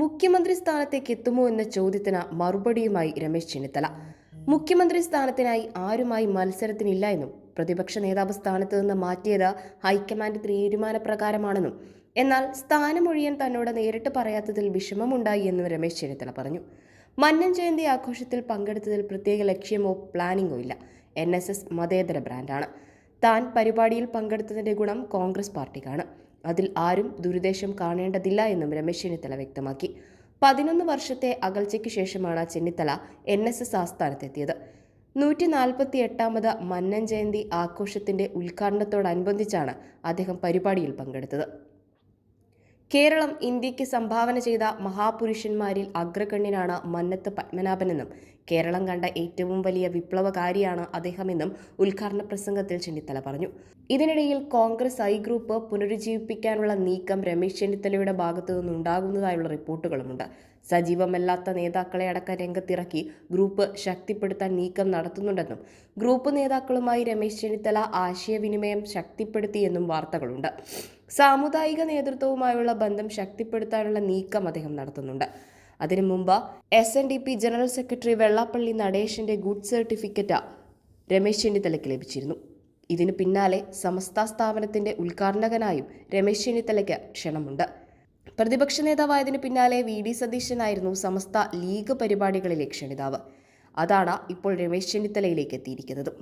മുഖ്യമന്ത്രി സ്ഥാനത്തേക്ക് എത്തുമോ എന്ന ചോദ്യത്തിന് മറുപടിയുമായി രമേശ് ചെന്നിത്തല. മുഖ്യമന്ത്രി സ്ഥാനത്തിനായി ആരുമായി മത്സരത്തിനില്ല എന്നും പ്രതിപക്ഷ നേതാവ് സ്ഥാനത്ത് നിന്ന് മാറ്റിയത് ഹൈക്കമാൻഡ് തീരുമാനപ്രകാരമാണെന്നും എന്നാൽ സ്ഥാനമൊഴിയാൻ തന്നോട് നേരിട്ട് പറയാത്തതിൽ വിഷമമുണ്ടായി എന്നും രമേശ് ചെന്നിത്തല പറഞ്ഞു. മന്നൻ ജയന്തി ആഘോഷത്തിൽ പങ്കെടുത്തതിൽ പ്രത്യേക ലക്ഷ്യമോ പ്ലാനിങ്ങോ ഇല്ല. എൻ എസ് എസ് മതേതര ബ്രാൻഡാണ്. താൻ പരിപാടിയിൽ പങ്കെടുത്തതിന്റെ ഗുണം കോൺഗ്രസ് പാർട്ടിക്കാണ്. അതിൽ ആരും ദുരുദ്ദേശം കാണേണ്ടതില്ല എന്നും രമേശ് ചെന്നിത്തല വ്യക്തമാക്കി. പതിനൊന്ന് വർഷത്തെ അകൽച്ചയ്ക്ക് ശേഷമാണ് ചെന്നിത്തല എൻ എസ് എസ് ആസ്ഥാനത്തെത്തിയത്. നൂറ്റി നാൽപ്പത്തി എട്ടാമത് മന്നൻ ജയന്തി ആഘോഷത്തിന്റെ ഉദ്ഘാടനത്തോടനുബന്ധിച്ചാണ് അദ്ദേഹം പരിപാടിയിൽ പങ്കെടുത്തത്. കേരളം ഇന്ത്യയ്ക്ക് സംഭാവന ചെയ്ത മഹാപുരുഷന്മാരിൽ അഗ്രഗണ്യനാണ് മന്നത്ത് പത്മനാഭനെന്നും കേരളം കണ്ട ഏറ്റവും വലിയ വിപ്ലവകാരിയാണ് അദ്ദേഹമെന്നും ഉദ്ഘാടന പ്രസംഗത്തിൽ ചെന്നിത്തല പറഞ്ഞു. ഇതിനിടയിൽ കോൺഗ്രസ് ഐ ഗ്രൂപ്പ് പുനരുജ്ജീവിപ്പിക്കാനുള്ള നീക്കം രമേശ് ചെന്നിത്തലയുടെ ഭാഗത്തു നിന്നുണ്ടാകുന്നതായുള്ള റിപ്പോർട്ടുകളുമുണ്ട്. സജീവമല്ലാത്ത നേതാക്കളെ അടക്കം രംഗത്തിറക്കി ഗ്രൂപ്പ് ശക്തിപ്പെടുത്താൻ നീക്കം നടത്തുന്നുണ്ടെന്നും ഗ്രൂപ്പ് നേതാക്കളുമായി രമേശ് ചെന്നിത്തല ആശയവിനിമയം ശക്തിപ്പെടുത്തിയെന്നും വാർത്തകളുണ്ട്. സാമുദായിക നേതൃത്വവുമായുള്ള ബന്ധം ശക്തിപ്പെടുത്താനുള്ള നീക്കം അദ്ദേഹം നടത്തുന്നുണ്ട്. അതിനു മുമ്പ് S N D P general secretary Vellappally നടേശന്റെ good certificate Ramesh ചെന്നിത്തലയ്ക്ക് ലഭിച്ചിരുന്നു. ഇതിനു പിന്നാലെ സമസ്ത സ്ഥാപനത്തിന്റെ ഉദ്ഘാടകനായും രമേശ് ചെന്നിത്തലയ്ക്ക് ക്ഷണമുണ്ട്. പ്രതിപക്ഷ നേതാവായതിനു പിന്നാലെ വി ഡി സതീശനായിരുന്നു സമസ്ത ലീഗ് പരിപാടികളിലെ ക്ഷണിതാവ്. അതാണ് ഇപ്പോൾ രമേശ് ചെന്നിത്തലയിലേക്ക് എത്തിയിരിക്കുന്നത്.